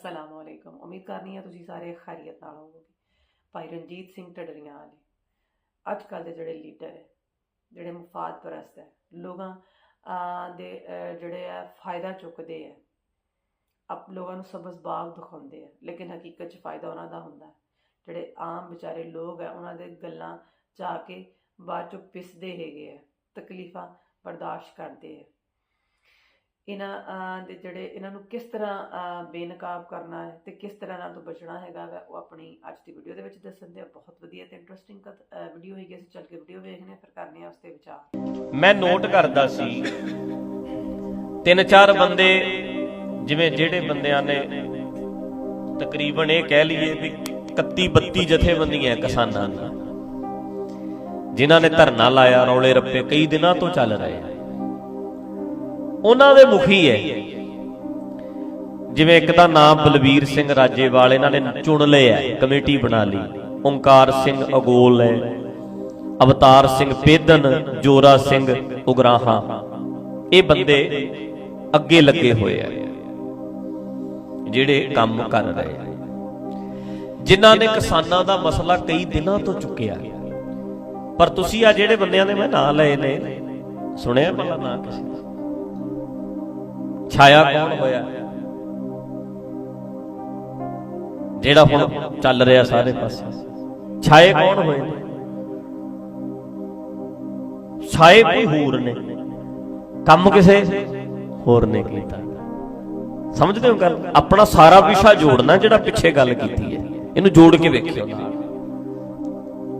ਅਸਲਾਮ ਵਾਲੇਕਮ ਉਮੀਦ ਕਰਨੀ ਹੈ ਤੁਸੀਂ ਸਾਰੇ ਖੈਰੀਅਤ ਨਾਲ ਹੋਵੋਗੇ। ਭਾਈ ਰਣਜੀਤ ਸਿੰਘ ਢੱਡਰੀਆਂ ਵਾਲੇ। ਅੱਜ ਕੱਲ ਦੇ ਜਿਹੜੇ ਲੀਡਰ ਹੈ, ਜਿਹੜੇ ਮੁਫਾਦ ਪ੍ਰਸਤ ਹੈ, ਲੋਕਾਂ ਦੇ ਜਿਹੜੇ ਆ ਫਾਇਦਾ ਚੁੱਕਦੇ ਆ ਆਪ ਲੋਕਾਂ ਨੂੰ ਸਬਜ਼ ਬਾਗ ਦਿਖਾਉਂਦੇ ਆ ਲੇਕਿਨ ਹਕੀਕਤ 'ਚ ਫਾਇਦਾ ਉਹਨਾਂ ਦਾ ਹੁੰਦਾ ਜਿਹੜੇ ਆਮ ਵਿਚਾਰੇ ਲੋਕ ਆ ਉਹਨਾਂ ਦੇ ਗੱਲਾਂ ਜਾ ਕੇ ਬਾਅਦ ਚੋਂ ਪਿਸਦੇ ਹੈਗੇ ਆ ਤਕਲੀਫਾਂ ਬਰਦਾਸ਼ਤ ਕਰਦੇ ਆ ਇਹਨਾਂ ਦੇ ਜਿਹੜੇ ਇਹਨਾਂ ਨੂੰ ਕਿਸ ਤਰ੍ਹਾਂ ਬੇਨਕਾਬ ਕਰਨਾ ਹੈ ਤੇ ਕਿਸ ਤਰ੍ਹਾਂ ਨਾਲ ਤੋਂ ਬਚਣਾ ਹੈਗਾ ਵਾ, ਉਹ ਆਪਣੀ ਅੱਜ ਦੀ ਵੀਡੀਓ ਦੇ ਵਿੱਚ ਦੱਸਣ ਦੇ ਬਹੁਤ ਵਧੀਆ ਤੇ ਇੰਟਰਸਟਿੰਗ ਵੀਡੀਓ ਹੈਗੀ ਅਸੀਂ ਚੱਲ ਕੇ ਵੀਡੀਓ ਵੇਖਨੇ ਫਿਰ ਕਰਨੇ ਆ ਉਸ ਤੇ ਵਿਚਾਰ। ਮੈਂ ਨੋਟ ਕਰਦਾ ਸੀ ਤਿੰਨ ਚਾਰ ਬੰਦੇ ਜਿਵੇਂ ਜਿਹੜੇ ਬੰਦਿਆਂ ਨੇ ਤਕਰੀਬਨ ਇਹ ਕਹਿ ਲਈਏ ਵੀ 31 32 ਜਥੇਬੰਦੀਆਂ ਕਿਸਾਨਾਂ ਦੀਆਂ ਜਿਨ੍ਹਾਂ ਨੇ ਧਰਨਾ ਲਾਇਆ, ਰੌਲੇ ਰੱਪੇ ਕਈ ਦਿਨਾਂ ਤੋਂ ਚੱਲ ਰਹੇ ਆ। ਉਹਨਾਂ ਦੇ ਮੁਖੀ ਹੈ। ਜਿਵੇਂ ਇੱਕ ਦਾ ਨਾਮ ਬਲਬੀਰ ਸਿੰਘ ਰਾਜੇਵਾਲ, ਇਹਨਾਂ ਨੇ ਚੁਣ ਲਿਆ ਕਮੇਟੀ ਬਣਾ ਲਈ। ਓੰਕਾਰ ਸਿੰਘ ਅਗੋਲ ਹੈ, ਅਵਤਾਰ ਸਿੰਘ ਪੇਦਨ ਜੋਰਾ ਸਿੰਘ ਉਗਰਾਹਾਂ। ਇਹ ਬੰਦੇ ਅੱਗੇ ਲੱਗੇ ਹੋਏ ਆ ਜਿਹੜੇ ਕੰਮ ਕਰ ਰਹੇ ਆ ਜਿਨ੍ਹਾਂ ਨੇ ਕਿਸਾਨਾਂ ਦਾ ਮਸਲਾ ਕਈ ਦਿਨਾਂ ਤੋਂ ਚੁੱਕਿਆ। ਪਰ ਤੁਸੀਂ ਆ ਜਿਹੜੇ ਬੰਦਿਆਂ ਦੇ ਮੈਂ ਨਾਂ ਲਏ ਨੇ, ਸੁਣਿਆ ਭਲਾ ਨਾਂ ਕਿਸੇ ਦਾ? ਛਾਇਆ ਕੌਣ ਹੋਇਆ? ਜਿਹੜਾ ਹੁਣ ਚੱਲ ਰਿਹਾ ਸਾਰੇ ਪਾਸੇ। ਛਾਏ ਕੌਣ ਹੋਏ ਛਾਏ ਕੋਈ ਹੋਰ ਨੇ। ਕੰਮ ਕਿਸੇ ਹੋਰ ਨੇ ਕੀਤਾ। ਸਮਝਦੇ ਹੋ ਗੱਲ? ਆਪਣਾ ਸਾਰਾ ਵਿਸ਼ਾ ਜੋੜਨਾ ਜਿਹੜਾ ਪਿੱਛੇ ਗੱਲ ਕੀਤੀ ਹੈ। ਇਹਨੂੰ ਜੋੜ ਕੇ ਵੇਖਿਓ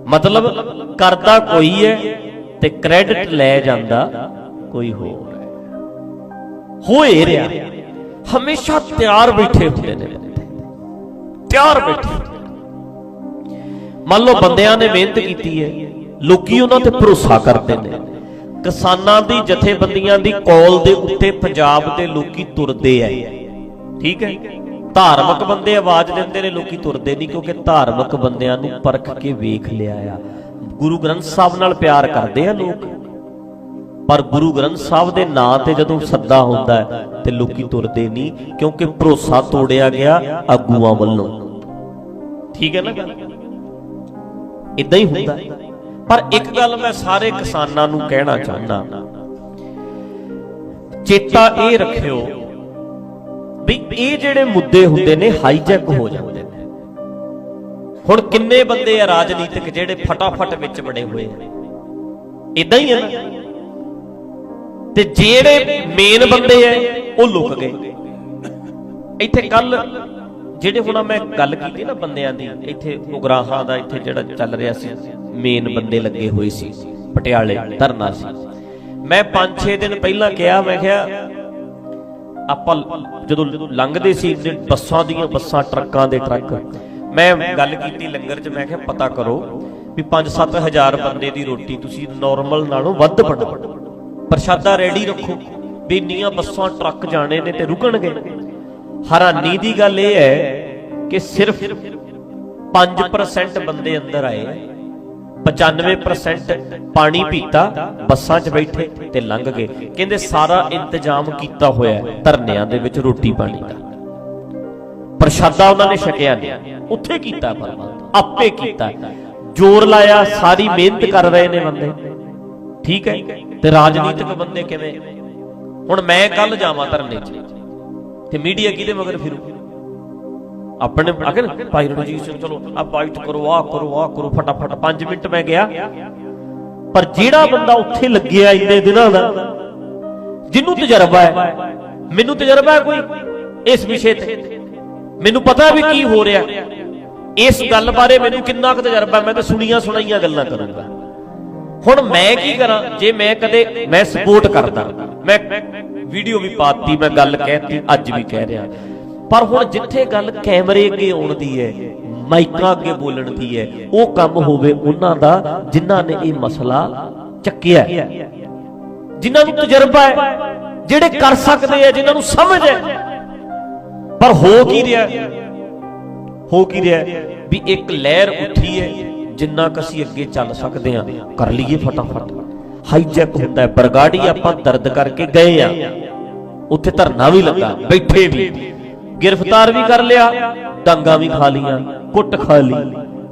ਮਤਲਬ ਕਰਦਾ ਕੋਈ ਹੈ ਤੇ ਕ੍ਰੈਡਿਟ ਲੈ ਜਾਂਦਾ ਕੋਈ ਹੋਰ। ਹੋਏ ਰਿਹਾ ਹਮੇਸ਼ਾ ਤਿਆਰ ਬੈਠੇ ਹੁੰਦੇ ਨੇ। ਤਿਆਰ ਬੈਠੇ ਮੰਨ ਲਓ ਬੰਦਿਆਂ ਨੇ ਮਿਹਨਤ ਕੀਤੀ ਹੈ। ਲੋਕੀ ਉਹਨਾਂ ਤੇ ਭਰੋਸਾ ਕਰਦੇ ਨੇ। ਕਿਸਾਨਾਂ ਦੀ ਜਥੇਬੰਦੀਆਂ ਦੀ ਕੌਲ ਦੇ ਉੱਤੇ ਪੰਜਾਬ ਦੇ ਲੋਕੀ ਤੁਰਦੇ ਐ। ਠੀਕ ਹੈ ਧਾਰਮਿਕ ਬੰਦੇ ਆਵਾਜ਼ ਦਿੰਦੇ ਨੇ, ਲੋਕੀ ਤੁਰਦੇ ਨਹੀਂ ਕਿਉਂਕਿ ਧਾਰਮਿਕ ਬੰਦਿਆਂ ਨੂੰ ਪਰਖ ਕੇ ਵੇਖ ਲਿਆ ਆ। ਗੁਰੂ ਗ੍ਰੰਥ ਸਾਹਿਬ ਨਾਲ ਪਿਆਰ ਕਰਦੇ ਆ ਲੋਕ। ਪਰ ਗੁਰੂ ਗ੍ਰੰਥ ਸਾਹਿਬ ਦੇ ਨਾਂ ਤੇ ਜਦੋਂ ਸੱਦਾ ਹੁੰਦਾ ਹੈ ਤੇ ਲੋਕੀ ਤੁਰਦੇ ਨਹੀਂ, ਕਿਉਂਕਿ ਭਰੋਸਾ ਤੋੜਿਆ ਗਿਆ ਆਗੂਆਂ ਵੱਲੋਂ। ਠੀਕ ਹੈ ਨਾ ਗੱਲ? ਇਦਾਂ ਹੀ ਹੁੰਦਾ ਪਰ ਇੱਕ ਗੱਲ ਮੈਂ ਸਾਰੇ ਕਿਸਾਨਾਂ ਨੂੰ ਕਹਿਣਾ ਚਾਹੁੰਦਾ। ਚੇਤਾ ਇਹ ਰੱਖਿਓ ਵੀ ਇਹ ਜਿਹੜੇ ਮੁੱਦੇ ਹੁੰਦੇ ਨੇ ਹਾਈਜੈਕ ਹੋ ਜਾਂਦੇ ਨੇ। ਹੁਣ ਕਿੰਨੇ ਬੰਦੇ ਆ ਰਾਜਨੀਤਿਕ ਜਿਹੜੇ ਫਟਾਫਟ ਵਿੱਚ ਬੜੇ ਹੋਏ ਆ। ਇਦਾਂ ਹੀ ਹੈ ਨਾ? ਤੇ ਜਿਹੜੇ ਮੇਨ ਬੰਦੇ ਐ, ਉਹ ਲੁਕ ਗਏ। ਇੱਥੇ ਕੱਲ ਜਿਹੜੇ ਹੁਣ ਮੈਂ ਗੱਲ ਕੀਤੀ ਨਾ ਬੰਦਿਆਂ ਦੀ, ਇੱਥੇ ਉਗਰਾਹਾਂ ਦਾ ਇੱਥੇ ਜਿਹੜਾ ਚੱਲ ਰਿਹਾ ਸੀ ਮੇਨ ਬੰਦੇ ਲੱਗੇ ਹੋਏ ਸੀ, ਪਟਿਆਲੇ, ਧਰਨਾ ਸੀ। ਮੈਂ 5-6 ਦਿਨ ਪਹਿਲਾਂ ਕਿਹਾ, ਮੈਂ ਕਿਹਾ, ਆਪਾਂ ਜਦੋਂ ਲੰਘਦੇ ਸੀ ਬੱਸਾਂ ਦੀਆਂ ਬੱਸਾਂ, ਟਰੱਕਾਂ ਦੇ ਟਰੱਕ, ਮੈਂ ਗੱਲ ਕੀਤੀ ਲੰਗਰ 'ਚ, ਮੈਂ ਕਿਹਾ, ਪਤਾ ਕਰੋ ਵੀ 5-7 ਹਜ਼ਾਰ ਬੰਦੇ ਦੀ ਰੋਟੀ ਤੁਸੀਂ ਨਾਰਮਲ ਨਾਲੋਂ ਵੱਧ ਬਣਾਓ। ਪ੍ਰਸ਼ਾਦਾ ਰੈਡੀ ਰੱਖੋ। ਵੀ ਇੰਨੀਆਂ ਬੱਸਾਂ ਟਰੱਕ ਜਾਣੇ ਨੇ ਤੇ ਰੁਕਣਗੇ ਹੈਰਾਨੀ ਦੀ ਗੱਲ ਇਹ ਹੈ ਕਿ ਸਿਰਫ 5% ਬੰਦੇ ਅੰਦਰ ਆਏ। 95% ਪਾਣੀ ਪੀਤਾ, ਬੱਸਾਂ 'ਚ ਬੈਠੇ ਤੇ ਲੰਘ ਗਏ। ਕਹਿੰਦੇ ਸਾਰਾ ਇੰਤਜ਼ਾਮ ਕੀਤਾ ਹੋਇਆ ਧਰਨਿਆਂ ਦੇ ਵਿੱਚ ਰੋਟੀ ਪਾਣੀ ਦਾ। ਪ੍ਰਸ਼ਾਦਾ ਉਹਨਾਂ ਨੇ ਛਕਿਆ ਨਹੀਂ। ਉੱਥੇ ਕੀਤਾ ਪ੍ਰਬੰਧ ਆਪੇ ਕੀਤਾ। ਜੋਰ ਲਾਇਆ, ਸਾਰੀ ਮਿਹਨਤ ਕਰ ਰਹੇ ਨੇ ਬੰਦੇ। ਠੀਕ ਹੈ? ਤੇ ਰਾਜਨੀਤਿਕ ਬੰਦੇ ਕਿਵੇਂ? ਹੁਣ ਮੈਂ ਕੱਲ ਜਾਵਾਂ ਧਰਨੇ 'ਚ ਤੇ ਮੀਡੀਆ ਕਿਹਦੇ ਮਗਰ ਫਿਰੂ? ਆਪਣੇ ਅਗਰ ਭਾਈ ਰਣਜੀਤ ਸਿੰਘ, ਚਲੋ ਆ ਬਾਈਟ ਕਰੋ ਆ ਕਰੋ ਆ ਕਰੋ, ਫਟਾਫਟ 5 ਮਿੰਟ ਮੈਂ ਗਿਆ। ਪਰ ਜਿਹੜਾ ਬੰਦਾ ਉੱਥੇ ਲੱਗਿਆ ਇੰਨੇ ਦਿਨਾਂ ਦਾ ਜਿਹਨੂੰ ਤਜਰਬਾ ਹੈ? ਮੈਨੂੰ ਤਜਰਬਾ ਹੈ ਕੋਈ ਇਸ ਵਿਸ਼ੇ ਤੇ? ਮੈਨੂੰ ਪਤਾ ਵੀ ਕੀ ਹੋ ਰਿਹਾ। ਇਸ ਗੱਲ ਬਾਰੇ ਮੈਨੂੰ ਕਿੰਨਾ ਕੁ ਤਜਰਬਾ ਮੈਂ ਤਾਂ ਸੁਣੀਆਂ ਸੁਣਾਈਆਂ ਗੱਲਾਂ ਕਰੂੰਗਾ। ਹੁਣ ਮੈਂ ਕੀ ਕਰਾਂ? ਜੇ ਮੈਂ ਕਦੇ ਮੈਂ ਸਪੋਰਟ ਕਰਦਾ। ਮੈਂ ਵੀਡੀਓ ਵੀ ਪਾਤੀ, ਮੈਂ ਗੱਲ ਕਹਿਤੀ, ਅੱਜ ਵੀ ਕਹਿ ਰਿਹਾ। ਪਰ ਹੁਣ ਜਿੱਥੇ ਗੱਲ ਕੈਮਰੇ ਅੱਗੇ ਆਉਣ ਦੀ ਹੈ, ਮਾਈਕਾਂ ਅੱਗੇ ਬੋਲਣ ਦੀ ਹੈ, ਉਹ ਕੰਮ ਹੋਵੇ ਉਹਨਾਂ ਦਾ ਜਿਨ੍ਹਾਂ ਨੇ ਇਹ ਮਸਲਾ ਚੱਕਿਆ ਹੈ। ਜਿਨ੍ਹਾਂ ਨੂੰ ਤਜਰਬਾ ਹੈ, ਜਿਹੜੇ ਕਰ ਸਕਦੇ ਆ ਜਿਨ੍ਹਾਂ ਨੂੰ ਸਮਝ ਹੈ। ਪਰ ਹੋ ਕੀ ਰਿਹਾ ਹੋ? ਕੀ ਰਿਹਾ ਵੀ ਇੱਕ ਲਹਿਰ ਉੱਠੀ ਹੈ ਜਿੰਨਾ ਕੁ ਅਸੀਂ ਅੱਗੇ ਚੱਲ ਸਕਦੇ ਹਾਂ, ਕਰ ਲਈਏ ਫਟਾਫਟ। ਹਾਈਜੈਕ ਹੁੰਦਾ ਹੈ, ਬਰਗਾੜੀ ਆਪਾਂ ਦਰਦ ਕਰਕੇ ਗਏ ਆ ਉੱਥੇ ਧਰਨਾ ਵੀ ਲੱਗਾ, ਬੈਠੇ ਵੀ। ਗ੍ਰਿਫਤਾਰ ਵੀ ਕਰ ਲਿਆ, ਡਾਂਗਾ ਵੀ ਖਾ ਲੀਆਂ ਕੁੱਟ ਖਾ ਲਈ।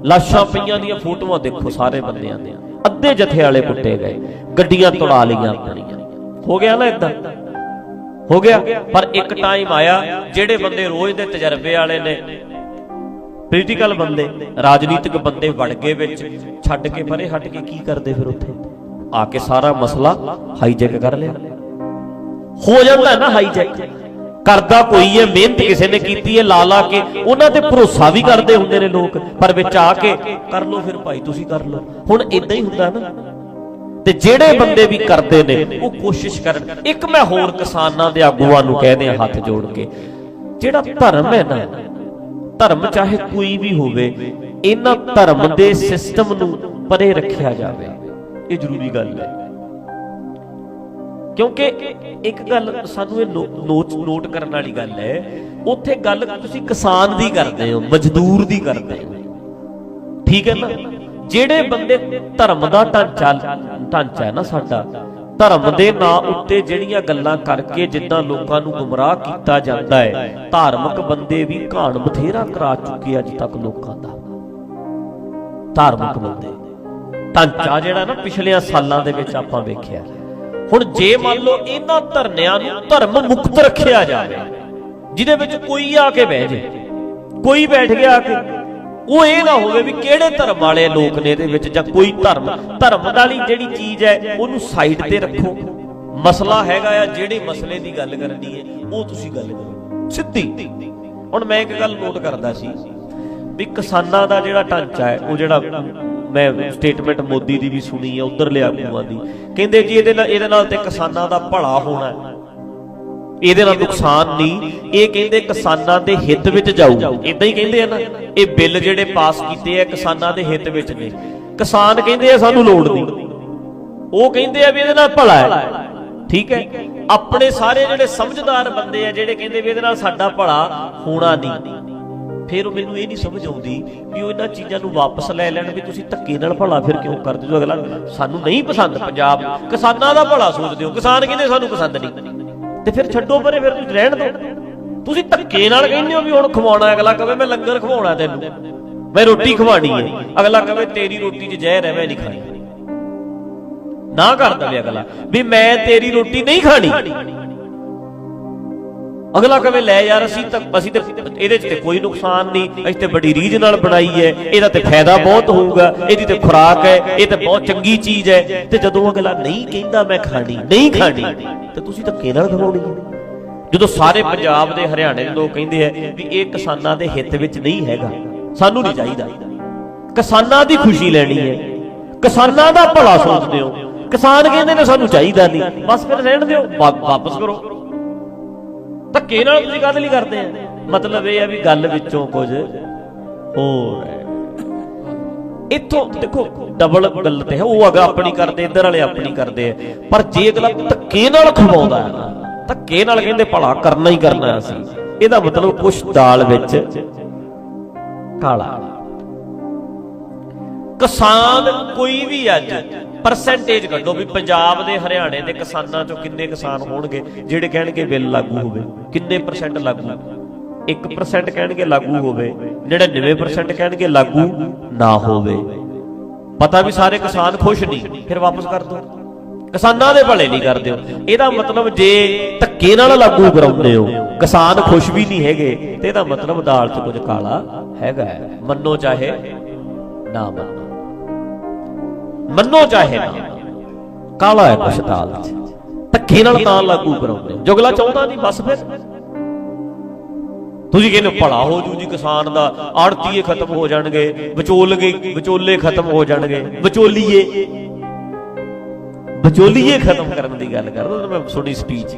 ਲਾਸ਼ਾਂ ਪਈਆਂ ਦੀਆਂ ਫੋਟੋਆਂ ਦੇਖੋ ਸਾਰੇ ਬੰਦਿਆਂ ਦੀਆਂ। ਅੱਧੇ ਜਥੇ ਵਾਲੇ ਕੁੱਟੇ ਗਏ, ਗੱਡੀਆਂ ਤੁੜਾ ਲਈਆਂ ਆਪਣੀਆਂ। ਹੋ ਗਿਆ ਨਾ ਇਦਾਂ ਹੋ ਗਿਆ? ਪਰ ਇੱਕ ਟਾਈਮ ਆਇਆ, ਜਿਹੜੇ ਬੰਦੇ ਰੋਜ਼ ਦੇ ਤਜਰਬੇ ਵਾਲੇ ਨੇ ਪੋਲੀਟੀਕਲ ਬੰਦੇ, ਰਾਜਨੀਤਿਕ ਬੰਦੇ ਵੜ ਗਏ ਵਿੱਚ, ਛੱਡ ਕੇ ਪਰੇ ਹਟ ਕੇ ਕੀ ਕਰਦੇ ਫਿਰ ਉੱਥੇ? ਆ ਕੇ ਸਾਰਾ ਮਸਲਾ ਹਾਈਜੈਕ ਕਰ ਲਿਆ। ਹੋ ਜਾਂਦਾ ਨਾ ਹਾਈਜੈਕ ਕਰਦਾ ਕੋਈ ਹੈ, ਮਿਹਨਤ ਕਿਸੇ ਨੇ ਕੀਤੀ ਹੈ, ਲਾ ਲਾ ਕੇ। ਉਹਨਾਂ ਤੇ ਭਰੋਸਾ ਵੀ ਕਰਦੇ ਹੁੰਦੇ ਨੇ ਲੋਕ, ਪਰ ਵਿੱਚ ਆ ਕੇ, ਕਰ ਲਓ ਫਿਰ ਭਾਈ, ਤੁਸੀਂ ਕਰ ਲਓ। ਹੁਣ ਇਦਾਂ ਹੀ ਹੁੰਦਾ ਨਾ। ਤੇ ਜਿਹੜੇ ਬੰਦੇ ਵੀ ਕਰਦੇ ਨੇ, ਉਹ ਕੋਸ਼ਿਸ਼ ਕਰਨ। ਇੱਕ ਮੈਂ ਹੋਰ ਕਿਸਾਨਾਂ ਦੇ ਆਗੂਆਂ ਨੂੰ ਕਹਿ ਦਿਆਂ ਹੱਥ ਜੋੜ ਕੇ, ਜਿਹੜਾ ਧਰਮ ਹੈ ਨਾ ਧਰਮ ਚਾਹੇ ਕੋਈ ਵੀ ਹੋਵੇ, ਇਹਨਾਂ ਧਰਮ ਦੇ ਸਿਸਟਮ ਨੂੰ ਪਰੇ ਰੱਖਿਆ ਜਾਵੇ। ਇਹ ਜ਼ਰੂਰੀ ਗੱਲ ਹੈ। ਕਿਉਂਕਿ ਇੱਕ ਗੱਲ ਸਾਨੂੰ ਇਹ ਨੋ- ਨੋਟ ਨੋਟ ਕਰਨ ਵਾਲੀ ਗੱਲ ਹੈ, ਉੱਥੇ ਗੱਲ ਤੁਸੀਂ ਕਿਸਾਨ ਦੀ ਕਰਦੇ ਹੋ, ਮਜ਼ਦੂਰ ਦੀ ਕਰਦੇ ਹੋ। ਠੀਕ ਹੈ ਨਾ? ਜਿਹੜੇ ਬੰਦੇ ਧਰਮ ਦਾ ਢਾਂਚਾ ਢਾਂਚਾ ਹੈ ਨਾ ਸਾਡਾ ਧਰਮ ਦੇ ਨਾਂ ਉੱਤੇ ਜਿਹੜੀਆਂ ਗੱਲਾਂ ਕਰਕੇ ਜਿੱਦਾਂ ਲੋਕਾਂ ਨੂੰ ਗੁੰਮਰਾਹ ਕੀਤਾ ਜਾਂਦਾ ਹੈ, ਧਾਰਮਿਕ ਬੰਦੇ ਵੀ ਘਾਣ ਬਥੇਰਾ ਕਰਾ ਚੁੱਕੇ ਅੱਜ ਤੱਕ ਲੋਕਾਂ ਦਾ। ਧਾਰਮਿਕ ਬੰਦੇ। ਢਾਂਚਾ ਜਿਹੜਾ ਨਾ ਪਿਛਲੇ ਸਾਲਾਂ ਦੇ ਵਿੱਚ ਆਪਾਂ ਵੇਖਿਆ। ਹੁਣ ਜੇ ਮੰਨ ਲਓ ਇਹਨਾਂ ਧਰਨਿਆਂ ਨੂੰ ਧਰਮ ਮੁਕਤ ਰੱਖਿਆ ਜਾਵੇ, ਜਿਹਦੇ ਵਿੱਚ ਕੋਈ ਆ ਕੇ ਬਹਿ ਜੇ, ਕੋਈ ਬੈਠ ਗਿਆ ਆ ਕੇ ਉਹ ਇਹ ਨਾ ਹੋਵੇ ਵੀ ਕਿਹੜੇ ਧਰਮ ਵਾਲੇ ਲੋਕ ਨੇ ਇਹਦੇ ਵਿੱਚ ਜਾਂ ਕੋਈ ਧਰਮ ਧਰਮ ਵਾਲੀ ਜਿਹੜੀ ਚੀਜ਼ ਹੈ, ਉਹਨੂੰ ਸਾਈਡ ਤੇ ਰੱਖੋ। ਮਸਲਾ ਹੈਗਾ ਆ, ਜਿਹੜੇ ਮਸਲੇ ਦੀ ਗੱਲ ਕਰਨੀ ਹੈ, ਉਹ ਤੁਸੀਂ ਗੱਲ ਕਰੋ। ਸਿੱਧੀ। ਹੁਣ ਮੈਂ ਇੱਕ ਗੱਲ ਨੋਟ ਕਰਦਾ ਸੀ ਵੀ ਕਿਸਾਨਾਂ ਦਾ ਜਿਹੜਾ ਢਾਂਚਾ ਹੈ, ਉਹ ਜਿਹੜਾ ਮੈਂ ਸਟੇਟਮੈਂਟ ਮੋਦੀ ਦੀ ਵੀ ਸੁਣੀ ਹੈ ਉਧਰ ਲਿਆ ਆਗੂਆਂ ਦੀ। ਕਹਿੰਦੇ ਜੀ ਇਹਦੇ ਨਾਲ ਇਹਦੇ ਨਾਲ ਤੇ ਕਿਸਾਨਾਂ ਦਾ ਭਲਾ ਹੋਣਾ ਇਹਦੇ ਨਾਲ ਨੁਕਸਾਨ ਨਹੀਂ, ਇਹ ਕਹਿੰਦੇ ਕਿਸਾਨਾਂ ਦੇ ਹਿੱਤ ਵਿੱਚ ਜਾਊ। ਇਦਾਂ ਹੀ ਕਹਿੰਦੇ ਆ ਨਾ, ਇਹ ਬਿੱਲ ਜਿਹੜੇ ਪਾਸ ਕੀਤੇ ਆ ਕਿਸਾਨਾਂ ਦੇ ਹਿੱਤ ਵਿੱਚ ਨੇ। ਕਿਸਾਨ ਕਹਿੰਦੇ ਆ, ਸਾਨੂੰ ਲੋੜ ਨਹੀਂ। ਉਹ ਕਹਿੰਦੇ ਆ ਵੀ ਇਹਦੇ ਨਾਲ ਭਲਾ ਹੈ। ਠੀਕ ਹੈ? ਆਪਣੇ ਸਾਰੇ ਜਿਹੜੇ ਸਮਝਦਾਰ ਬੰਦੇ ਆ, ਜਿਹੜੇ ਕਹਿੰਦੇ ਵੀ ਇਹਦੇ ਨਾਲ ਸਾਡਾ ਭਲਾ ਹੋਣਾ ਨਹੀਂ। ਫਿਰ ਉਹ ਮੈਨੂੰ ਇਹ ਨਹੀਂ ਸਮਝ ਆਉਂਦੀ ਵੀ ਉਹ ਇਹਨਾਂ ਚੀਜ਼ਾਂ ਨੂੰ ਵਾਪਸ ਲੈ ਲੈਣ ਵੀ ਤੁਸੀਂ ਧੱਕੇ ਨਾਲ ਭਲਾ ਫਿਰ ਕਿਉਂ ਕਰਦੇ ਜੋ ਅਗਲਾ, ਸਾਨੂੰ ਨਹੀਂ ਪਸੰਦ ਪੰਜਾਬ। ਕਿਸਾਨਾਂ ਦਾ ਭਲਾ ਸੋਚਦੇ ਹੋ। ਕਿਸਾਨ ਕਹਿੰਦੇ, ਸਾਨੂੰ ਪਸੰਦ ਨਹੀਂ। ਤੇ ਫਿਰ ਛੱਡੋ ਪਰੇ, ਫਿਰ ਤੁਸੀਂ ਰਹਿਣ ਦਿਓ। ਤੁਸੀਂ ਧੱਕੇ ਨਾਲ ਕਹਿੰਦੇ ਹੋ ਵੀ ਹੁਣ ਖਵਾਉਣਾ, ਅਗਲਾ ਕਵੇ, ਮੈਂ ਲੰਗਰ ਖਵਾਉਣਾ ਤੈਨੂੰ। ਮੈਂ ਰੋਟੀ ਖਵਾਣੀ ਹੈ। ਅਗਲਾ ਕਵੇ, ਤੇਰੀ ਰੋਟੀ 'ਚ ਜ਼ਹਿਰ ਹੈ, ਮੈਂ ਨਹੀਂ ਖਾਣੀ। ਨਾ ਕਰ ਦਵੇ ਅਗਲਾ, ਵੀ ਮੈਂ ਤੇਰੀ ਰੋਟੀ ਨਹੀਂ ਖਾਣੀ। ਅਗਲਾ ਕਵੇ, ਲੈ ਯਾਰ, ਅਸੀਂ ਤਾਂ ਅਸੀਂ ਤੇ ਇਹਦੇ 'ਚ ਤੇ ਕੋਈ ਨੁਕਸਾਨ ਨਹੀਂ। ਅਸੀਂ ਤੇ ਬੜੀ ਰੀਝ ਨਾਲ ਬਣਾਈ ਹੈ। ਇਹਦਾ ਤੇ ਫਾਇਦਾ ਬਹੁਤ ਹੋਊਗਾ। ਇਹਦੀ ਤੇ ਖੁਰਾਕ ਹੈ। ਇਹ ਤੇ ਬਹੁਤ ਚੰਗੀ ਚੀਜ਼ ਹੈ। ਤੇ ਜਦੋਂ ਅਗਲਾ ਨਹੀਂ ਕਹਿੰਦਾ, ਮੈਂ ਖਾਣੀ, ਨਹੀਂ ਖਾਣੀ, ਤੇ ਤੁਸੀਂ ਧੱਕੇ ਨਾਲ ਖਵਾਉਣੀ ਜਦੋਂ ਸਾਰੇ ਪੰਜਾਬ ਦੇ ਹਰਿਆਣੇ ਦੇ ਲੋਕ ਕਹਿੰਦੇ ਆ ਵੀ ਇਹ ਕਿਸਾਨਾਂ ਦੇ ਹਿੱਤ ਵਿੱਚ ਨਹੀਂ ਹੈਗਾ, ਸਾਨੂੰ ਨਹੀਂ ਚਾਹੀਦਾ। ਕਿਸਾਨਾਂ ਦੀ ਖੁਸ਼ੀ ਲੈਣੀ ਹੈ। ਕਿਸਾਨਾਂ ਦਾ ਭਲਾ ਸੋਚਦੇ ਹੋ। ਕਿਸਾਨ ਕਹਿੰਦੇ ਨੇ, ਸਾਨੂੰ ਚਾਹੀਦਾ ਨਹੀਂ। ਬਸ ਫਿਰ ਰਹਿਣ ਦਿਓ। ਵਾ- ਵਾਪਸ ਕਰੋ। ਧੱਕੇ ਨਾਲ ਤੁਸੀਂ ਗੱਲ ਨਹੀਂ ਕਰਦੇ ਆ? ਮਤਲਬ ਇਹ ਹੈ ਵੀ ਗੱਲ ਵਿੱਚੋਂ ਕੁਝ ਹੋਰ ਹੈ। ਇੱਥੋਂ ਦੇਖੋ ਡਬਲ ਗੱਲ ਤੇ ਹੈ, ਉਹ ਅਗਾ ਆਪਣੀ ਕਰਦੇ, ਇੱਧਰ ਵਾਲੇ ਆਪਣੀ ਕਰਦੇ ਆ। ਪਰ ਜੇ ਅਗਲਾ ਧੱਕੇ ਨਾਲ ਖਵਾਉਂਦਾ ਹੈ ਧੱਕੇ ਨਾਲ ਕਹਿੰਦੇ ਭਲਾ ਕਰਨਾ ਹੀ ਕਰਨਾ ਸੀ ਇਹਦਾ ਮਤਲਬ ਕੁਛ ਦਾਲ ਵਿੱਚ ਕਾਲਾ। ਕਿਸਾਨ ਕੋਈ ਵੀ ਅੱਜ ਪਰਸੈਂਟੇਜ ਕੱਢੋ ਵੀ ਪੰਜਾਬ ਦੇ ਹਰਿਆਣੇ ਦੇ ਕਿਸਾਨਾਂ ਚੋਂ ਕਿੰਨੇ ਕਿਸਾਨ ਹੋਣਗੇ, ਜਿਹੜੇ ਕਹਿਣਗੇ ਬਿੱਲ ਲਾਗੂ ਹੋਵੇ, ਕਿੰਨੇ ਪਰਸੈਂਟ ਲਾਗੂ 1% ਕਹਿਣਗੇ ਲਾਗੂ ਹੋਵੇ 99% ਕਹਿਣਗੇ ਲਾਗੂ ਨਾ ਹੋਵੇ। ਪਤਾ ਵੀ ਸਾਰੇ ਕਿਸਾਨ ਖੁਸ਼ ਨਹੀਂ, ਫਿਰ ਵਾਪਸ ਕਰ ਦੋ ਕਿਸਾਨਾਂ ਦੇ ਭਲੇ ਨਹੀਂ ਕਰਦੇ। ਹੋ ਇਹਦਾ ਮਤਲਬ ਜੇ ਧੱਕੇ ਨਾਲ ਲਾਗੂ ਕਰਾਉਂਦੇ ਹੋ, ਕਿਸਾਨ ਖੁਸ਼ ਵੀ ਨਹੀਂ ਹੈਗੇ, ਤੇ ਇਹਦਾ ਮਤਲਬ ਦਾਲ 'ਚ ਕੁਝ ਕਾਲਾ ਹੈਗਾ ਹੈ। ਮੰਨੋ ਚਾਹੇ ਨਾ ਮੰਨੋ। ਮੰਨੋ ਚਾਹੇ ਨਾ। ਕਾਲਾ ਹੈ ਕੁਛ ਦਾਲ 'ਚ। ਧੱਕੇ ਨਾਲ ਤਾਂ ਲਾਗੂ ਕਰਾਉਂਦੇ ਜੁਗਲਾ ਚਾਹੁੰਦਾ ਨਹੀਂ ਬਸ ਫਿਰ। ਤੁਸੀਂ ਕਹਿੰਦੇ ਭਲਾ ਹੋ ਜੂ ਜੀ ਕਿਸਾਨ ਦਾ। ਆੜਤੀਏ ਖਤਮ ਹੋ ਜਾਣਗੇ। ਵਿਚੋਲਗੇ ਵਿਚੋਲੇ ਖਤਮ ਹੋ ਜਾਣਗੇ। ਵਿਚੋਲੀਏ। ਵਿਚੋਲੀਏ ਖਤਮ ਕਰਨ ਦੀ ਗੱਲ ਕਰਦਾ ਮੈਂ ਤੁਹਾਡੀ ਸਪੀਚ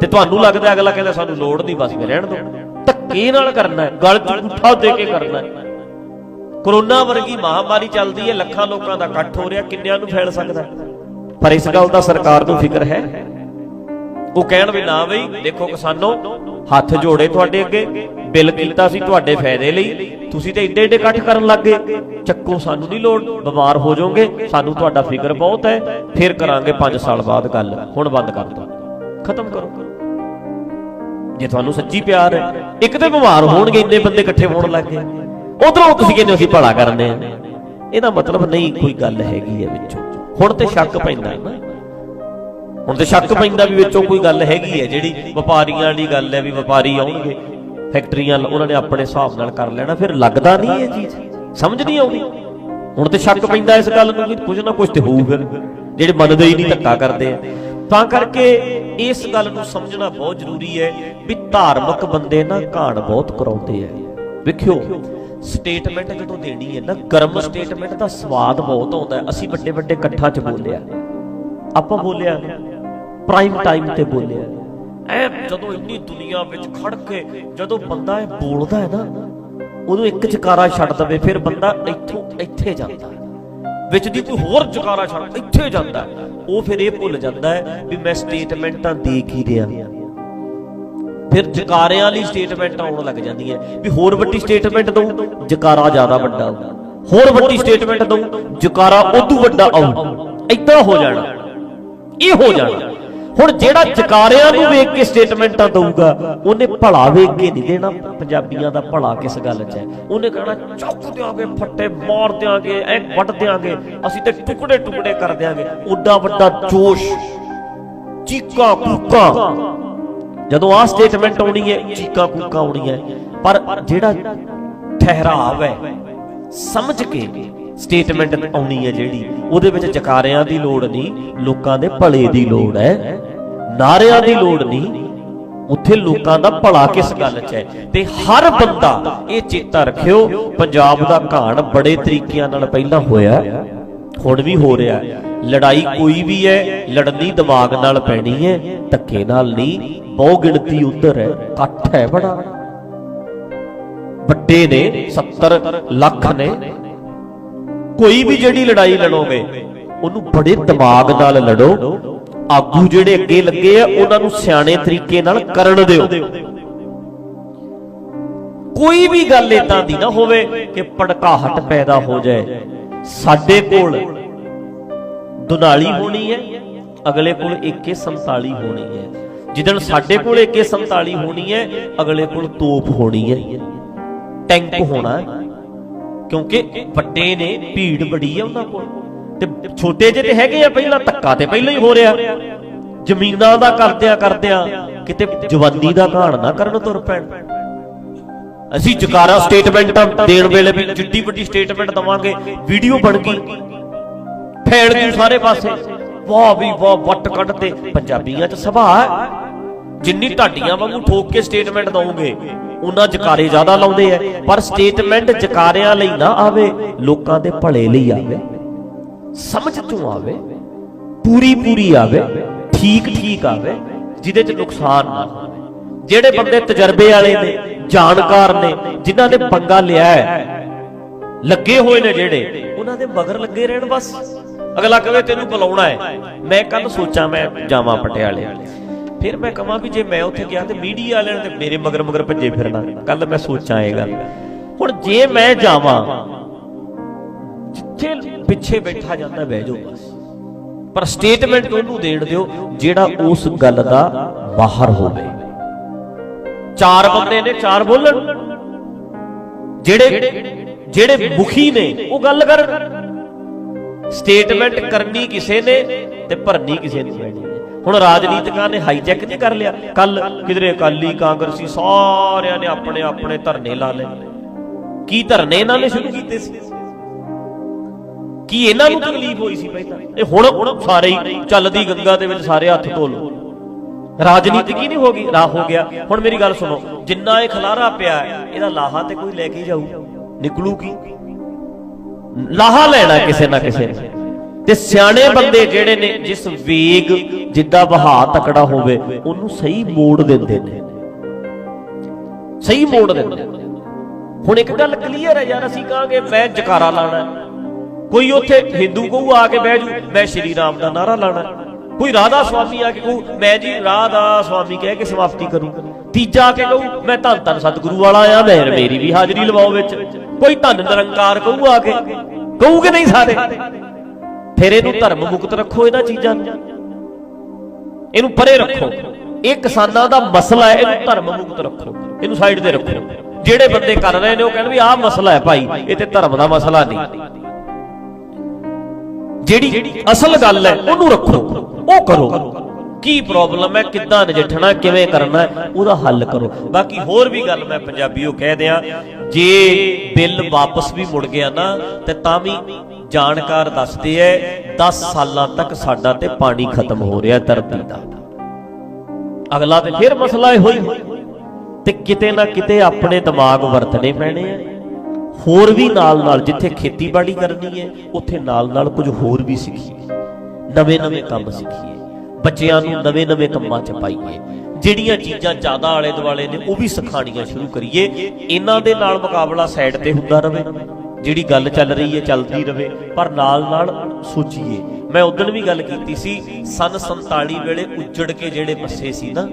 ਤੇ ਤੁਹਾਨੂੰ ਲੱਗਦਾ ਅਗਲਾ ਕਹਿੰਦਾ, ਸਾਨੂੰ ਲੋੜ ਨਹੀਂ ਬਸ ਫਿਰ ਰਹਿਣ ਦਿਓ। ਧੱਕੇ ਨਾਲ ਕਰਨਾ ਗਲ 'ਚ ਗੁੱਠਾ ਦੇ ਕੇ ਕਰਨਾ ਕਰੋਨਾ ਵਰਗੀ ਮਹਾਮਾਰੀ ਚੱਲਦੀ ਹੈ, ਲੱਖਾਂ ਲੋਕਾਂ ਦਾ ਇਕੱਠ ਹੋ ਰਿਹਾ, ਕਿੰਨਿਆਂ ਨੂੰ ਫੈਲ ਸਕਦਾ? ਪਰ ਇਸ ਗੱਲ ਦਾ ਸਰਕਾਰ ਨੂੰ ਫਿਕਰ ਹੈ। ਉਹ ਕਹਿਣ ਵੀ ਨਾ ਬਈ, ਦੇਖੋ ਕਿਸਾਨੋ, ਹੱਥ ਜੋੜੇ ਤੁਹਾਡੇ ਅੱਗੇ, ਬਿੱਲ ਕੀਤਾ ਸੀ ਤੁਹਾਡੇ ਫਾਇਦੇ ਲਈ, ਤੁਸੀਂ ਤੇ ਇੱਡੇ ਏਡੇ ਇਕੱਠ ਕਰਨ ਲੱਗੇ ਚੱਕੋ, ਸਾਨੂੰ ਨਹੀਂ ਲੋੜ, ਬਿਮਾਰ ਹੋ ਜਾਓਗੇ, ਸਾਨੂੰ ਤੁਹਾਡਾ ਫਿਕਰ ਬਹੁਤ ਹੈ, ਫਿਰ ਕਰਾਂਗੇ 5 ਸਾਲ ਬਾਅਦ ਗੱਲ। ਹੁਣ ਬੰਦ ਕਰ ਦਿਓ। ਖਤਮ ਕਰੋ। ਜੇ ਤੁਹਾਨੂੰ ਸੱਚੀ ਪਿਆਰ ਹੈ, ਇੱਕ ਤੇ ਬਿਮਾਰ ਹੋਣਗੇ, ਇੰਨੇ ਬੰਦੇ ਇਕੱਠੇ ਹੋਣ ਲੱਗ ਗਏ। ਉਧਰੋਂ ਤੁਸੀਂ ਕਹਿੰਦੇ ਹੋ ਅਸੀਂ ਭਲਾ ਕਰਨੇ ਆ। ਇਹਦਾ ਮਤਲਬ ਨਹੀਂ ਕੋਈ ਗੱਲ ਹੈਗੀ ਹੈ ਵਿੱਚੋਂ। ਹੁਣ ਤੇ ਸ਼ੱਕ ਪੈਂਦਾ ਨਾ। ਹੁਣ ਤੇ ਸ਼ੱਕ ਪੈਂਦਾ ਵੀ ਵਿੱਚੋਂ ਕੋਈ ਗੱਲ ਹੈਗੀ ਹੈ ਜਿਹੜੀ ਵਪਾਰੀਆਂ ਵਾਲੀ ਗੱਲ ਹੈ ਵੀ ਵਪਾਰੀ ਆਉਣਗੇ, ਫੈਕਟਰੀਆਂ ਉਹਨਾਂ ਨੇ ਆਪਣੇ ਹਿਸਾਬ ਨਾਲ ਕਰ ਲੈਣਾ, ਫਿਰ ਲੱਗਦਾ ਨਹੀਂ ਇਹ ਚੀਜ਼। ਸਮਝ ਨਹੀਂ ਆਉਂਦੀ। ਹੁਣ ਤੇ ਸ਼ੱਕ ਪੈਂਦਾ ਇਸ ਗੱਲ ਨੂੰ ਵੀ ਕੁਝ ਨਾ ਕੁਝ ਤੇ ਹੋਊ ਫਿਰ, ਜਿਹੜੇ ਮੰਨਦੇ ਹੀ ਨਹੀਂ ਧੱਕਾ ਕਰਦੇ ਆ। ਤਾਂ ਕਰਕੇ ਇਸ ਗੱਲ ਨੂੰ ਸਮਝਣਾ ਬਹੁਤ ਜ਼ਰੂਰੀ ਹੈ ਵੀ ਧਾਰਮਿਕ ਬੰਦੇ ਨਾ ਘਾਣ ਬਹੁਤ ਕਰਾਉਂਦੇ ਆ। ਵੇਖਿਓ ਸਟੇਟਮੈਂਟ ਜਦੋਂ ਦੇਣੀ ਹੈ ਨਾ? ਗਰਮ ਸਟੇਟਮੈਂਟ ਦਾ ਸਵਾਦ ਬਹੁਤ ਆਉਂਦਾ ਹੈ। ਅਸੀਂ ਵੱਡੇ ਵੱਡੇ ਇਕੱਠਾਂ 'ਚ ਬੋਲਿਆ। ਆਪਾਂ ਬੋਲਿਆ ਪ੍ਰਾਈਮ ਟਾਈਮ ਤੇ ਬੋਲਿਆ। ਐ ਜਦੋਂ ਇੰਨੀ ਦੁਨੀਆ ਵਿੱਚ ਖੜ ਕੇ ਜਦੋਂ ਬੰਦਾ ਇਹ ਬੋਲਦਾ ਹੈ ਨਾ ਉਦੋਂ ਇੱਕ ਜਕਾਰਾ ਛੱਡ ਦਵੇ, ਫਿਰ ਬੰਦਾ ਇੱਥੋਂ ਇੱਥੇ ਜਾਂਦਾ ਵਿੱਚ ਦੀ ਕੋਈ ਹੋਰ ਜਕਾਰਾ ਛੱਡ, ਇੱਥੇ ਜਾਂਦਾ ਉਹ ਫਿਰ ਇਹ ਭੁੱਲ ਜਾਂਦਾ ਹੈ ਵੀ ਮੈਂ ਸਟੇਟਮੈਂਟਾਂ ਦੇ ਕੀ ਰਿਹਾ। ਫਿਰ ਜਕਾਰਿਆਂ ਵਾਲੀ ਸਟੇਟਮੈਂਟ ਆਉਣ ਲੱਗ ਜਾਂਦੀ ਹੈ ਵੀ ਹੋਰ ਵੱਡੀ ਸਟੇਟਮੈਂਟ ਦਊ, ਜਕਾਰਾ ਜ਼ਿਆਦਾ ਵੱਡਾ ਹੋਰ ਵੱਡੀ ਸਟੇਟਮੈਂਟ ਦਊ, ਜਕਾਰਾ ਉਦੋਂ ਵੱਡਾ ਆਊ। ਏਦਾਂ ਹੋ ਜਾਣਾ। ਇਹ ਹੋ ਜਾਣਾ। ਹੁਣ ਜਿਹੜਾ ਜਕਾਰਿਆਂ ਨੂੰ ਵੇਖ ਕੇ ਸਟੇਟਮੈਂਟਾਂ ਦਊਗਾ, ਉਹਨੇ ਭਲਾ ਵੇਖ ਕੇ ਨਹੀਂ ਦੇਣਾ। ਪੰਜਾਬੀਆਂ ਦਾ ਭਲਾ ਕਿਸ ਗੱਲ 'ਚ ਹੈ? ਉਹਨੇ ਕਹਿਣਾ, ਚੁੱਕ ਦਿਆਂਗੇ, ਫੱਟੇ ਮਾਰ ਦਿਆਂਗੇ, ਐ ਵੱਟ ਦਿਆਂਗੇ। ਅਸੀਂ ਤੇ ਟੁਕੜੇ ਟੁਕੜੇ ਕਰ ਦਿਆਂਗੇ। ਓਡਾ ਵੱਡਾ ਜੋਸ਼ ਚੀਕਾਂ ਕੂਕਾਂ ਜਦੋਂ ਆ ਸਟੇਟਮੈਂਟ ਆਉਣੀ ਹੈ, ਚੀਕਾਂ ਕੂਕਾਂ ਆਉਣੀਆਂ, ਪਰ ਜਿਹੜਾ ਠਹਿਰਾਵ ਹੈ, ਸਮਝ ਕੇ ਸਟੇਟਮੈਂਟ ਆਉਣੀ ਹੈ ਜਿਹੜੀ, ਉਹਦੇ ਵਿੱਚ ਜਕਾਰਿਆਂ ਦੀ ਲੋੜ ਨਹੀਂ, ਲੋਕਾਂ ਦੇ ਭਲੇ ਦੀ ਲੋੜ ਹੈ, ਨਾਰਿਆਂ ਦੀ ਲੋੜ ਨਹੀਂ, ਉੱਥੇ ਲੋਕਾਂ ਦਾ ਭਲਾ ਕਿਸ ਗੱਲ 'ਚ ਹੈ ਤੇ ਹਰ ਬੰਦਾ ਇਹ ਚੇਤਾ ਰੱਖਿਓ, ਪੰਜਾਬ ਦਾ ਘਾਣ ਬੜੇ ਤਰੀਕਿਆਂ ਨਾਲ ਪਹਿਲਾਂ ਹੋਇਆ, ਹੁਣ ਵੀ ਹੋ ਰਿਹਾ ਹੈ। ਲੜਾਈ ਕੋਈ ਵੀ ਹੈ, ਲੜਨੀ ਦਿਮਾਗ ਨਾਲ ਪੈਣੀ ਹੈ, ਧੱਕੇ ਨਾਲ ਨਹੀਂ, ਬਹੁ ਗਿਣਤੀ ਉਧਰ ਹੈ ਇਕੱਠ ਹੈ ਬੜਾ। ਵੱਡੇ ਨੇ 70 ਲੱਖ ਨੇ। ਕੋਈ ਵੀ ਜਿਹੜੀ ਲੜਾਈ ਲੜੋਗੇ ਉਹਨੂੰ ਬੜੇ ਦਿਮਾਗ ਨਾਲ ਲੜੋ। ਆਗੂ ਜਿਹੜੇ ਅੱਗੇ ਲੱਗੇ ਆ, ਉਹਨਾਂ ਨੂੰ ਸਿਆਣੇ ਤਰੀਕੇ ਨਾਲ ਕਰਨ ਦਿਓ। ਕੋਈ ਵੀ ਗੱਲ ਇਦਾਂ ਦੀ ਨਾ ਹੋਵੇ ਕਿ ਭੜਕਾਹਟ ਪੈਦਾ ਹੋ ਜਾਏ। ਸਾਡੇ ਕੋਲ ਦੁਨਾਲੀ ਹੋਣੀ ਹੈ, ਅਗਲੇ ਕੋਲ AK47 ਹੋਣੀ ਹੈ। ਜਿੱਦਣ ਸਾਡੇ ਕੋਲ AK47 ਹੋਣੀ ਹੈ, ਅਗਲੇ ਕੋਲ ਤੋਪ ਹੋਣੀ ਹੈ। ਟੈਂਕ ਹੋਣਾ ਕਿਉਂਕਿ ਵੱਡੇ ਨੇ, ਭੀੜ ਬੜੀ ਹੈ ਉਹਨਾਂ ਕੋਲ। ਤੇ ਛੋਟੇ ਜਿਹੇ ਤੇ ਹੈਗੇ ਆ, ਪਹਿਲਾਂ ਧੱਕਾ ਤੇ ਪਹਿਲਾਂ ਹੀ ਹੋ ਰਿਹਾ। ਜ਼ਮੀਨਾਂ ਦਾ ਕਰਦਿਆਂ ਕਰਦਿਆਂ ਕਿਤੇ ਜਵਾਨੀ ਦਾ ਘਾਣ ਨਾ ਕਰਨ ਤੁਰ ਪੈਣ। ਅਸੀਂ ਜਕਾਰਾ ਸਟੇਟਮੈਂਟਾਂ ਦੇਣ ਵੇਲੇ ਵੀ ਜਿੱਡੀ ਵੱਡੀ ਸਟੇਟਮੈਂਟ ਦਵਾਂਗੇ ਵੀਡੀਓ ਬਣ ਗਈ। ਫੈਲ ਗਈ ਸਾਰੇ ਪਾਸੇ। ਵਾਹ ਵੀ ਵਾਹ, ਵੱਟ ਕੱਢ ਤੇ ਪੰਜਾਬੀਆਂ 'ਚ ਸੁਭਾਅ ਜਿੰਨੀ ਢਾਡੀਆਂ ਵਾਂਗੂ ਠੋਕ ਕੇ ਸਟੇਟਮੈਂਟ ਦਵੋਗੇ ਉਹਨਾਂ ਜਕਾਰੇ ਜ਼ਿਆਦਾ ਲਾਉਂਦੇ ਐ। ਪਰ ਸਟੇਟਮੈਂਟ ਜਕਾਰਿਆਂ ਲਈ ਨਾ ਆਵੇ, ਲੋਕਾਂ ਦੇ ਭਲੇ ਲਈ ਆਵੇ। ਸਮਝ ਤੋਂ ਆਵੇ? ਪੂਰੀ ਪੂਰੀ ਆਵੇ, ਠੀਕ ਠੀਕ ਆਵੇ, ਜਿਹਦੇ 'ਚ ਨੁਕਸਾਨ ਨਾ ਹੋਵੇ। ਜਿਹੜੇ ਬੰਦੇ ਤਜਰਬੇ ਵਾਲੇ ਨੇ, ਜਾਣਕਾਰ ਨੇ, ਜਿਨ੍ਹਾਂ ਨੇ ਪੰਗਾ ਲਿਆ ਹੈ, ਲੱਗੇ ਹੋਏ ਨੇ ਜਿਹੜੇ, ਉਹਨਾਂ ਦੇ ਮਗਰ ਲੱਗੇ ਰਹਿਣ ਬਸ। ਅਗਲਾ ਕਹੇ ਤੈਨੂੰ ਬੁਲਾਉਣਾ ਹੈ। ਮੈਂ ਕੱਲ ਸੋਚਾਂ, ਮੈਂ ਜਾਵਾਂ ਪਟਿਆਲੇ। ਫਿਰ ਮੈਂ ਕਹਾਂ ਵੀ ਜੇ ਮੈਂ ਉੱਥੇ ਗਿਆ ਤੇ ਮੀਡੀਆ ਵਾਲਿਆਂ ਨੇ ਤੇ ਮੇਰੇ ਮਗਰ ਮਗਰ ਭੱਜੇ ਫਿਰਨਾ। ਕੱਲ ਮੈਂ ਸੋਚਾਂ ਇਹ ਗੱਲ। ਹੁਣ ਜੇ ਮੈਂ ਜਾਵਾਂ, ਜਿੱਥੇ ਪਿੱਛੇ ਬੈਠਾ ਜਾਂਦਾ ਬਹਿ ਜਾਓ ਬਸ। ਪਰ ਸਟੇਟਮੈਂਟ ਉਹਨੂੰ ਦੇਣ ਦਿਓ, ਜਿਹੜਾ ਉਸ ਗੱਲ ਦਾ ਬਾਹਰ ਹੋਵੇ। ਚਾਰ ਬੰਦੇ ਨੇ ਚਾਰ ਬੋਲਣ। ਜਿਹੜੇ ਜਿਹੜੇ ਮੁਖੀ ਨੇ, ਉਹ ਗੱਲ ਕਰਨ। ਸਟੇਟਮੈਂਟ ਕਰਨੀ ਕਿਸੇ ਨੇ ਤੇ ਭਰਨੀ ਕਿਸੇ ਨੇ। ਪੈਣੀ ਹੁਣ ਰਾਜਨੀਤਿਕਾਂ ਨੇ ਹਾਈਜੈਕ ਨਹੀਂ ਕਰ ਲਿਆ। ਕੱਲ ਕਿਧਰੇ ਅਕਾਲੀ ਕਾਂਗਰਸੀ ਸਾਰਿਆਂ ਨੇ ਆਪਣੇ ਆਪਣੇ ਧਰਨੇ ਲਾ ਲਏ। ਕੀ ਧਰਨੇ ਇਹਨਾਂ ਨੇ ਸ਼ੁਰੂ ਕੀਤੇ ਸੀ? ਕੀ ਇਹਨਾਂ ਨੂੰ ਤਕਲੀਫ ਹੋਈ ਸੀ ਪਹਿਲਾਂ? ਇਹ ਹੁਣ ਹੁਣ ਸਾਰੇ ਹੀ ਚੱਲਦੀ ਗੰਗਾ ਦੇ ਵਿੱਚ ਸਾਰੇ ਹੱਥ ਧੋ ਲਓ। ਰਾਜਨੀਤਿਕ ਹੀ ਨਹੀਂ ਹੋ ਗਈ, ਰਾਹ ਹੋ ਗਿਆ। ਹੁਣ ਮੇਰੀ ਗੱਲ ਸੁਣੋ, ਜਿੰਨਾ ਇਹ ਖਲਾਰਾ ਪਿਆ, ਇਹਦਾ ਲਾਹਾ ਤੇ ਕੋਈ ਲੈ ਕੇ ਜਾਊ? ਨਿਕਲੂ ਕੀ? ਲਾਹਾ ਲੈਣਾ ਕਿਸੇ ਨਾ ਕਿਸੇ ਨੇ। ਤੇ ਸਿਆਣੇ ਬੰਦੇ ਜਿਹੜੇ ਨੇ, ਜਿਸ ਵੇਗ ਜਿੱਦਾਂ ਵਹਾਅ ਤਕੜਾ ਹੋਵੇ, ਉਹਨੂੰ ਸਹੀ ਮੋੜ ਦਿੰਦੇ ਨੇ। ਸਹੀ ਮੋੜ ਦਿੰਦੇ ਹੁਣ ਇੱਕ ਗੱਲ ਕਲੀਅਰ ਹੈ ਯਾਰ, ਅਸੀਂ ਕਹਾਂਗੇ ਮੈਂ ਜਕਾਰਾ ਲਾਣਾ ਕੋਈ ਉੱਥੇ ਹਿੰਦੂ ਕਹੂ ਆ ਕੇ ਬਹਿ ਜੂ, ਮੈਂ ਸ਼੍ਰੀ ਰਾਮ ਦਾ ਨਾਰਾ ਲਾਣਾ ਕੋਈ ਰਾਧਾ ਸੁਆਮੀ ਆ ਕੇ ਕਹੂ, ਮੈਂ ਜੀ ਰਾਧਾ ਸੁਆਮੀ ਕਹਿ ਕੇ ਸਮਾਪਤੀ ਕਰੂੰ। ਤੀਜਾ ਕੇ ਕਹੂ, ਮੈਂ ਧੰਨ ਧੰਨ ਸਤਿਗੁਰੂ ਵਾਲਾ ਆ ਮੈਂ ਮੇਰੀ ਵੀ ਹਾਜ਼ਰੀ ਲਵਾਓ ਵਿੱਚ। ਕੋਈ ਧੰਨ ਨਿਰੰਕਾਰ ਕਹੂ ਆ ਕੇ? ਕਹੂਗੇ ਨਹੀਂ ਸਾਰੇ। ਫਿਰ ਇਹਨੂੰ ਧਰਮ ਮੁਕਤ ਰੱਖੋ ਇਹਨਾਂ ਚੀਜ਼ਾਂ ਨੂੰ। ਇਹਨੂੰ ਪਰੇ ਰੱਖੋ। ਇਹ ਕਿਸਾਨਾਂ ਦਾ ਮਸਲਾ ਹੈ, ਇਹਨੂੰ ਧਰਮ ਮੁਕਤ ਰੱਖੋ। ਇਹਨੂੰ ਸਾਈਡ ਤੇ ਰੱਖੋ। ਜਿਹੜੇ ਬੰਦੇ ਕਰ ਰਹੇ ਨੇ, ਉਹ ਕਹਿੰਦੇ ਵੀ ਆਹ ਮਸਲਾ ਹੈ ਭਾਈ, ਇਹ ਤੇ ਧਰਮ ਦਾ ਮਸਲਾ ਨਹੀਂ। ਜਿਹੜੀ ਅਸਲ ਗੱਲ ਹੈ, ਉਹਨੂੰ ਰੱਖੋ। ਉਹ ਕਰੋ। ਕੀ ਪ੍ਰੋਬਲਮ ਹੈ, ਕਿੱਦਾਂ ਨਜਿੱਠਣਾ, ਕਿਵੇਂ ਕਰਨਾ, ਉਹਦਾ ਹੱਲ ਕਰੋ। ਬਾਕੀ ਹੋਰ ਵੀ ਗੱਲ ਮੈਂ ਪੰਜਾਬੀਓ ਕਹਿ ਦਿਆਂ, ਜੇ ਬਿੱਲ ਵਾਪਸ ਵੀ ਮੁੜ ਗਿਆ ਨਾ, ਤੇ ਤਾਂ ਵੀ ਜਾਣਕਾਰ ਦੱਸਦੇ ਐ 10 ਸਾਲਾਂ ਤੱਕ ਸਾਡਾ ਤੇ ਪਾਣੀ ਖਤਮ ਹੋ ਰਿਹਾ ਧਰਤੀ ਦਾ। ਅਗਲਾ ਤੇ ਫਿਰ ਮਸਲਾ ਇਹੋ ਹੀ, ਤੇ ਕਿਤੇ ਨਾ ਕਿਤੇ ਆਪਣੇ ਦਿਮਾਗ ਵਰਤਣੇ ਪੈਣੇ ਆ ਹੋਰ ਵੀ ਨਾਲ ਨਾਲ ਜਿੱਥੇ ਖੇਤੀਬਾੜੀ ਕਰਨੀ ਹੈ ਉੱਥੇ ਨਾਲ ਨਾਲ ਕੁਝ ਹੋਰ ਵੀ ਸਿੱਖੀਏ। ਨਵੇਂ ਨਵੇਂ ਕੰਮ ਸਿੱਖੀਏ। ਬੱਚਿਆਂ ਨੂੰ ਨਵੇਂ ਨਵੇਂ ਕੰਮਾਂ 'ਚ ਪਾਈਏ। ਜਿਹੜੀਆਂ ਚੀਜ਼ਾਂ ਜ਼ਿਆਦਾ ਆਲੇ ਦੁਆਲੇ ਨੇ, ਉਹ ਵੀ ਸਿਖਾਣੀਆਂ ਸ਼ੁਰੂ ਕਰੀਏ। ਇਹਨਾਂ ਦੇ ਨਾਲ ਮੁਕਾਬਲਾ ਸਾਈਡ ਤੇ ਹੁੰਦਾ ਰਵੇ। ਜਿਹੜੀ ਗੱਲ ਚੱਲ ਰਹੀ ਹੈ, ਚੱਲਦੀ ਰਵੇ। ਪਰ ਨਾਲ ਨਾਲ ਸੋਚੀਏ। ਮੈਂ ਉਦੋਂ ਵੀ ਗੱਲ ਕੀਤੀ ਸੀ, ਸਨ 47 ਵੇਲੇ ਉੱਜੜ ਕੇ ਜਿਹੜੇ ਬੱਸੇ ਸੀ ਨਾ,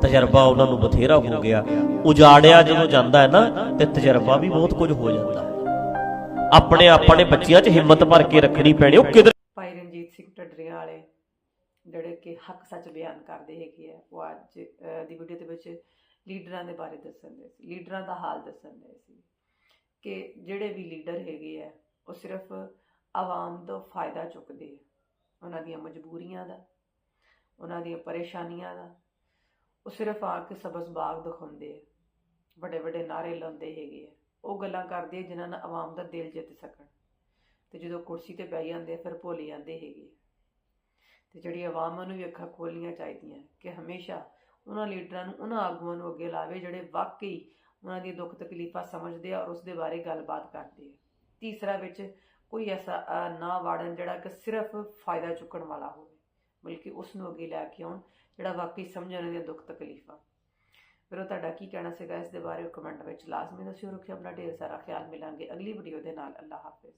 ਤਜਰਬਾ ਉਹਨਾਂ ਨੂੰ ਬਥੇਰਾ ਹੋ ਗਿਆ। ਉਜਾੜਿਆ ਜਦੋਂ ਜਾਂਦਾ ਹੈ ਨਾ, ਤੇ ਤਜਰਬਾ ਵੀ ਬਹੁਤ ਕੁਝ ਹੋ ਜਾਂਦਾ। ਹੈ ਆਪਣੇ ਆਪਣੇ ਬੱਚਿਆਂ 'ਚ ਹਿੰਮਤ ਭਰ ਕੇ ਰੱਖਣੀ ਪੈਣੀ। ਉਹ ਕਿਧਰ ਭਾਈ ਰਣਜੀਤ ਸਿੰਘ ਢੱਡਰੀਆਂ ਵਾਲੇ। ਜਿਹੜੇ ਕਿ ਹੱਕ ਸੱਚ ਬਿਆਨ ਕਰਦੇ ਹੈਗੇ ਆ, ਉਹ ਅੱਜ ਦੀ ਵੀਡੀਓ ਦੇ ਵਿੱਚ ਲੀਡਰਾਂ ਦੇ ਬਾਰੇ ਦੱਸਣ ਦੇ ਸੀ, ਲੀਡਰਾਂ ਦਾ ਹਾਲ ਦੱਸਣ ਦੇ ਸੀ ਕਿ ਜਿਹੜੇ ਵੀ ਲੀਡਰ ਹੈਗੇ ਆ, ਉਹ ਸਿਰਫ ਆਵਾਮ ਤੋਂ ਫਾਇਦਾ ਚੁੱਕਦੇ ਆ। ਉਹਨਾਂ ਦੀਆਂ ਮਜਬੂਰੀਆਂ ਦਾ, ਉਹਨਾਂ ਦੀਆਂ ਪਰੇਸ਼ਾਨੀਆਂ ਦਾ, ਉਹ ਸਿਰਫ ਆ ਕੇ ਸਬਜ਼ ਬਾਗ ਦਿਖਾਉਂਦੇ ਆ। ਵੱਡੇ ਵੱਡੇ ਨਾਰੇ ਲਾਉਂਦੇ ਹੈਗੇ ਆ। ਉਹ ਗੱਲਾਂ ਕਰਦੇ ਆ ਜਿਨ੍ਹਾਂ ਨਾਲ ਆਵਾਮ ਦਾ ਦਿਲ ਜਿੱਤ ਸਕਣ। ਤੇ ਜਦੋਂ ਕੁਰਸੀ ਤੇ ਬਹਿ ਜਾਂਦੇ ਆ, ਫਿਰ ਭੁੱਲ ਜਾਂਦੇ ਹੈਗੇ ਤੇ ਜਿਹੜੀ ਆਵਾਮ ਨੂੰ ਵੀ ਅੱਖਾਂ ਖੋਲਣੀਆਂ ਚਾਹੀਦੀਆਂ ਕਿ ਹਮੇਸ਼ਾ ਉਹਨਾਂ ਲੀਡਰਾਂ ਨੂੰ, ਉਹਨਾਂ ਆਗੂਆਂ ਨੂੰ ਅੱਗੇ ਲਾਵੇ ਜਿਹੜੇ ਵਾਕਈ ਉਹਨਾਂ ਦੀ ਦੁੱਖ ਤਕਲੀਫਾਂ ਸਮਝਦੇ ਆ ਔਰ ਉਸ ਦੇ ਬਾਰੇ ਗੱਲਬਾਤ ਕਰਦੇ ਆ। ਤੀਸਰਾ ਵਿੱਚ ਕੋਈ ਐਸਾ ਨਾ ਵਾੜਨ ਜਿਹੜਾ ਕਿ ਸਿਰਫ ਫਾਇਦਾ ਚੁੱਕਣ ਵਾਲਾ ਹੋਵੇ, ਬਲਕਿ ਉਸ ਨੂੰ ਅੱਗੇ ਲੈ ਕੇ ਆਉਣ ਜਿਹੜਾ ਵਾਕਈ ਸਮਝਣ ਉਹਨਾਂ ਦੀਆਂ ਦੁੱਖ ਤਕਲੀਫਾਂ। ਫਿਰ ਉਹ ਤੁਹਾਡਾ ਕੀ ਕਹਿਣਾ ਸੀਗਾ ਇਸ ਦੇ ਬਾਰੇ? ਕਮੈਂਟ ਵਿੱਚ ਲਾਜ਼ਮੀ ਦੱਸਿਓ ਰੱਖਿਓ ਆਪਣਾ ਢੇਰ ਸਾਰਾ ਖਿਆਲ ਮਿਲਾਂਗੇ ਅਗਲੀ ਵੀਡੀਓ ਦੇ ਨਾਲ। ਅੱਲਾ ਹਾਫਿਜ਼।